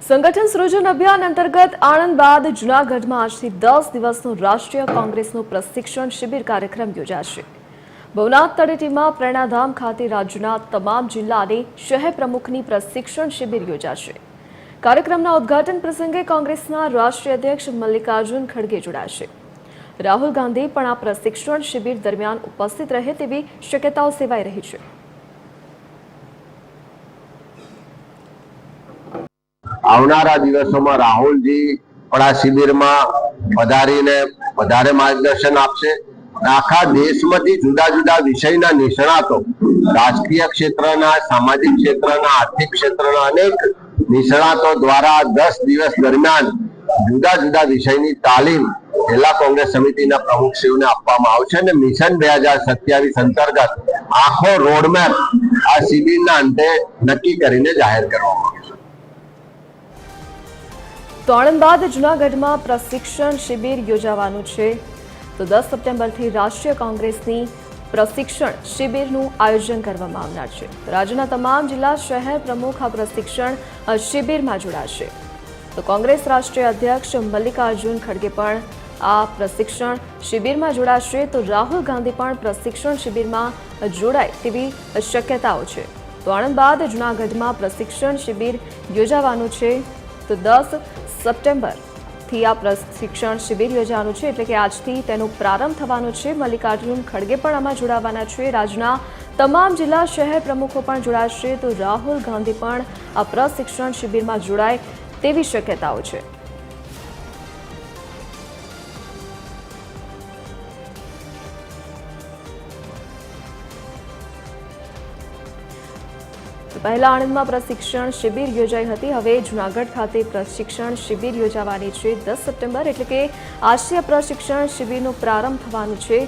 સંગઠન સૃજન અભિયાન અંતર્ગત આણંદ બાદ જૂનાગઢમાં આજથી દસ દિવસનો રાષ્ટ્રીય કોંગ્રેસનો પ્રશિક્ષણ શિબિર કાર્યક્રમ યોજાશે. ભવનાથ તળેટીમાં પ્રેરણાધામ ખાતે રાજ્યના તમામ જિલ્લા અને શહેર પ્રમુખની પ્રશિક્ષણ શિબિર યોજાશે. કાર્યક્રમના ઉદ્ઘાટન પ્રસંગે કોંગ્રેસના રાષ્ટ્રીય અધ્યક્ષ મલ્લિકાર્જુન ખડગે જોડાશે. રાહુલ ગાંધી પણ આ પ્રશિક્ષણ શિબિર દરમિયાન ઉપસ્થિત રહે તેવી શક્યતાઓ સેવાઈ રહી છે. આવનારા દિવસોમાં રાહુલજી પણ આ શિબિરમાં પધારીને વધારે માર્ગદર્શન આપશે. આખા દેશમાંથી જુદા જુદા વિષયના નિષ્ણાતો, રાજકીય ક્ષેત્રના, સામાજિક ક્ષેત્રના, આર્થિક ક્ષેત્રના અનેક નિષ્ણાતો દ્વારા દસ દિવસ દરમિયાન જુદા જુદા વિષયની તાલીમ જિલ્લા કોંગ્રેસ સમિતિના પ્રમુખશ્રીઓને આપવામાં આવશે. અને મિશન બે હજાર સત્યાવીસ અંતર્ગત આખો રોડમેપ આ શિબિરના અંતે નક્કી કરીને જાહેર કરવામાં આવશે. તો આણંદ બાદ જૂનાગઢમાં પ્રશિક્ષણ શિબિર યોજાવાનું છે. તો દસ સપ્ટેમ્બરથી રાષ્ટ્રીય કોંગ્રેસની પ્રશિક્ષણ શિબિરનું આયોજન કરવામાં આવનાર છે. રાજ્યના તમામ જિલ્લા શહેર પ્રમુખ આ પ્રશિક્ષણ શિબિરમાં જોડાશે. તો કોંગ્રેસ રાષ્ટ્રીય અધ્યક્ષ મલ્લિકાર્જુન ખડગે પણ આ પ્રશિક્ષણ શિબિરમાં જોડાશે. તો રાહુલ ગાંધી પણ પ્રશિક્ષણ શિબિરમાં જોડાય તેવી શક્યતાઓ છે. તો આણંદ બાદ જૂનાગઢમાં પ્રશિક્ષણ શિબિર યોજાવાનું છે. તો દસ સપ્ટેમ્બરથી આ પ્રશિક્ષણ શિબિર યોજાવાનું છે એટલે કે આજથી તેનો પ્રારંભ થવાનો છે. મલ્લિકાર્જુન ખડગે પણ આમાં જોડાવાના છે. રાજ્યના તમામ જિલ્લા શહેર પ્રમુખો પણ જોડાશે તો રાહુલ ગાંધી પણ આ પ્રશિક્ષણ શિબિરમાં જોડાય તેવી શક્યતાઓ છે. પહેલા આણંદમાં પ્રશિક્ષણ શિબિર યોજાઈ હતી. હવે જૂનાગઢ ખાતે પ્રશિક્ષણ શિબિર યોજાવાની છે દસ સપ્ટેમ્બર, એટલે કે આશ્ય પ્રશિક્ષણ શિબિરનો પ્રારંભ થવાનો છે.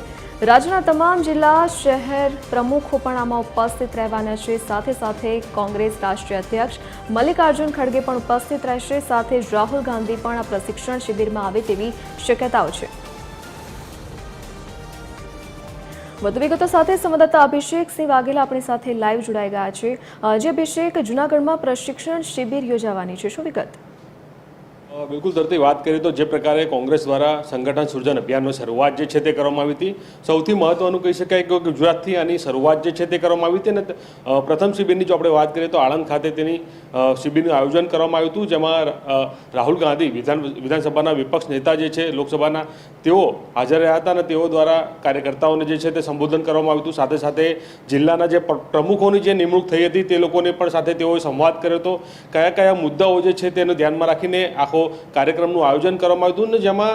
રાજ્યના તમામ જિલ્લા શહેર પ્રમુખો પણ આમાં ઉપસ્થિત રહેવાના છે. સાથે સાથે કોંગ્રેસ રાષ્ટ્રીય અધ્યક્ષ મલ્લિકાર્જુન ખડગે પણ ઉપસ્થિત રહેશે. સાથે રાહુલ ગાંધી પણ આ પ્રશિક્ષણ શિબિરમાં આવે તેવી શક્યતાઓ છે. વધુ વિગતો સાથે સંવાદદાતા અભિષેક સિંહ વાઘેલા આપણી સાથે લાઈવ જોડાઈ ગયા છે. આજે અભિષેક જૂનાગઢમાં પ્રશિક્ષણ શિબિર યોજાવાની છે. શું વિગત? બિલકુલ તરતી વાત કરીએ તો જે પ્રકારે કોંગ્રેસ દ્વારા સંગઠન સૃજન અભિયાનની શરૂઆત જે છે તે કરવામાં આવી હતી. સૌથી મહત્વનું કહી શકાય કે ગુજરાતથી આની શરૂઆત જે છે તે કરવામાં આવી હતી અને પ્રથમ શિબિરની જો આપણે વાત કરીએ તો આણંદ ખાતે તેની શિબિરનું આયોજન કરવામાં આવ્યું હતું, જેમાં રાહુલ ગાંધી વિધાન, વિધાનસભાના વિપક્ષ નેતા જે છે લોકસભાના, તેઓ હાજર રહ્યા હતા અને તેઓ દ્વારા કાર્યકર્તાઓને જે છે તે સંબોધન કરવામાં આવ્યું હતું. સાથે સાથે જિલ્લાના જે પ્રમુખોની જે નિમણૂક થઈ હતી તે લોકોને પણ સાથે તેઓએ સંવાદ કર્યો હતો. કયા કયા મુદ્દાઓ જે છે તેને ધ્યાનમાં રાખીને આખો કાર્યક્રમનું આયોજન કરવામાં આવ્યું હતું ને જેમાં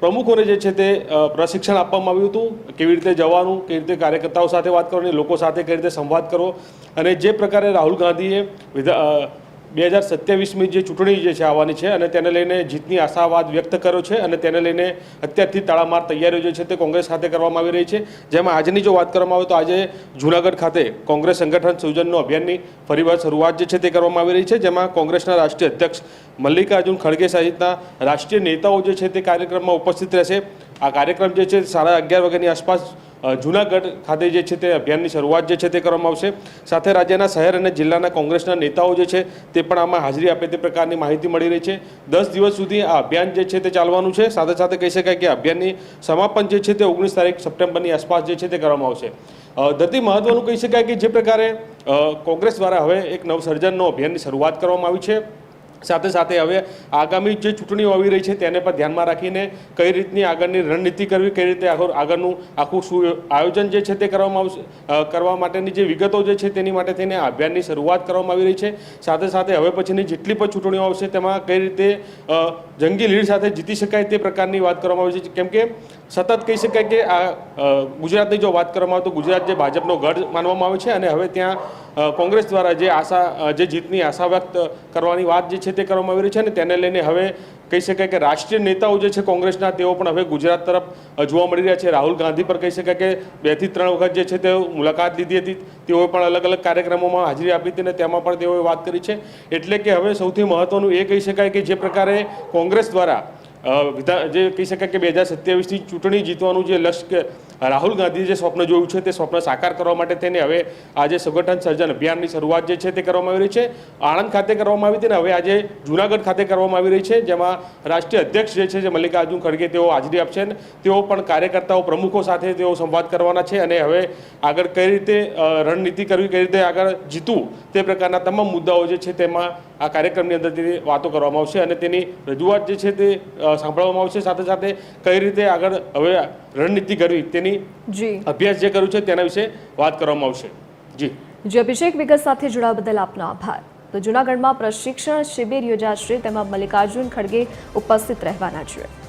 પ્રમુખોને જે છે તે પ્રશિક્ષણ આપવામાં આવ્યું હતું, કેવી રીતે જવાનું, કેવી રીતે કાર્યકર્તાઓ સાથે વાત કરવાની, લોકો સાથે કઈ રીતે સંવાદ કરવો. અને જે પ્રકારે રાહુલ ગાંધીએ વિધા બે હજાર સત્યાવીસમી જે ચૂંટણી જે છે આવવાની છે અને તેને લઈને જીતની આશાવાદ વ્યક્ત કર્યો છે અને તેને લઈને અત્યારથી તાળામાર તૈયારીઓ જે છે તે કોંગ્રેસ ખાતે કરવામાં આવી રહી છે. જેમાં આજની જો વાત કરવામાં આવે તો આજે જૂનાગઢ ખાતે કોંગ્રેસ સંગઠન સૃજનનો અભિયાનની ફરીવાર શરૂઆત જે છે તે કરવામાં આવી રહી છે. જેમાં કોંગ્રેસના રાષ્ટ્રીય અધ્યક્ષ મલ્લિકાર્જુન ખડગે સહિતના રાષ્ટ્રીય નેતાઓ જે છે તે કાર્યક્રમમાં ઉપસ્થિત રહેશે. આ કાર્યક્રમ જે છે સાડા અગિયાર વાગ્યાની આસપાસ જૂનાગઢ ખાતે જે છે તે અભિયાનની શરૂઆત જે છે તે કરવામાં આવશે. સાથે રાજ્યના શહેર અને જિલ્લાના કોંગ્રેસના નેતાઓ જે છે તે પણ આમાં હાજરી આપે તે પ્રકારની માહિતી મળી રહી છે. દસ દિવસ સુધી આ અભિયાન જે છે તે ચાલવાનું છે. સાથે સાથે કહી શકાય કે અભિયાનની સમાપન જે છે તે ઓગણીસ તારીખ સપ્ટેમ્બરની આસપાસ જે છે તે કરવામાં આવશે. ધરતી મહત્વનું કહી શકાય કે જે પ્રકારે કોંગ્રેસ દ્વારા હવે એક નવસર્જનનો અભિયાનની શરૂઆત કરવામાં આવી છે. સાથે સાથે હવે આગામી જે ચૂંટણીઓ આવી રહી છે તેને પણ ધ્યાનમાં રાખીને કઈ રીતની આગળની રણનીતિ કરવી, કઈ રીતે આખું આગળનું આખું શું આયોજન જે છે તે કરવામાં આવશે કરવા માટેની જે વિગતો જે છે તેની માટે થઈને અભિયાનની શરૂઆત કરવામાં આવી રહી છે. સાથે સાથે હવે પછીની જેટલી પણ ચૂંટણીઓ આવશે તેમાં કઈ રીતે જંગી લીડ સાથે જીતી શકાય તે પ્રકારની વાત કરવામાં આવી છે. કેમ કે સતત કહી શકાય કે આ ગુજરાતની જો વાત કરવામાં આવે તો ગુજરાત જે ભાજપનો ગઢ માનવામાં આવે છે અને હવે ત્યાં કોંગ્રેસ દ્વારા જે આશા જે જીતની આશા વ્યક્ત કરવાની વાત જે છે તે કરવામાં આવી રહી છે અને તેને લઈને હવે કહી શકાય કે રાષ્ટ્રીય નેતાઓ જે છે કોંગ્રેસના, તેઓ પણ હવે ગુજરાત તરફ જોવા મળી રહ્યા છે. રાહુલ ગાંધી પર કહી શકાય કે બેથી ત્રણ વખત જે છે તે મુલાકાત લીધી હતી. તેઓએ પણ અલગ અલગ કાર્યક્રમોમાં હાજરી આપી હતી અને તેમાં પણ તેઓએ વાત કરી છે. એટલે કે હવે સૌથી મહત્વનું એ કહી શકાય કે જે પ્રકારે કોંગ્રેસ દ્વારા વિધા, જે કહી શકાય કે બે હજાર સત્યાવીસની ચૂંટણી જીતવાનું જે લક્ષ્ય રાહુલ ગાંધીએ જે સ્વપ્ન જોયું છે તે સ્વપ્ન સાકાર કરવા માટે તેને હવે આજે સંગઠન સર્જન અભિયાનની શરૂઆત જે છે તે કરવામાં આવી રહી છે. આણંદ ખાતે કરવામાં આવી હતી ને હવે આજે જૂનાગઢ ખાતે કરવામાં આવી રહી છે, જેમાં રાષ્ટ્રીય અધ્યક્ષ જે છે, જે મલ્લિકાર્જુન ખડગે તેઓ હાજરી આપશે ને તેઓ પણ કાર્યકર્તાઓ પ્રમુખો સાથે તેઓ સંવાદ કરવાના છે અને હવે આગળ કઈ રીતે રણનીતિ કરવી, કઈ રીતે આગળ જીતવું તે પ્રકારના તમામ મુદ્દાઓ જે છે તેમાં આ કાર્યક્રમની અંદર તેની વાતો કરવામાં આવશે અને તેની રજૂઆત જે છે તે સાંભળવામાં આવશે. સાથે સાથે કઈ રીતે આગળ હવે રણનીતિ કરવી તેની જી. અભ્યાસ જે કર્યું છે તેના વિશે વાત કરવામાં આવશે. જી. જે અભિષેક વિગત સાથે જોડાવા બદલ આપનો આભાર. તો જૂનાગઢમાં પ્રશિક્ષણ શિબિર યોજાશે તેમાં મલ્લિકાર્જુન ખડગે ઉપસ્થિત રહેવાના છે.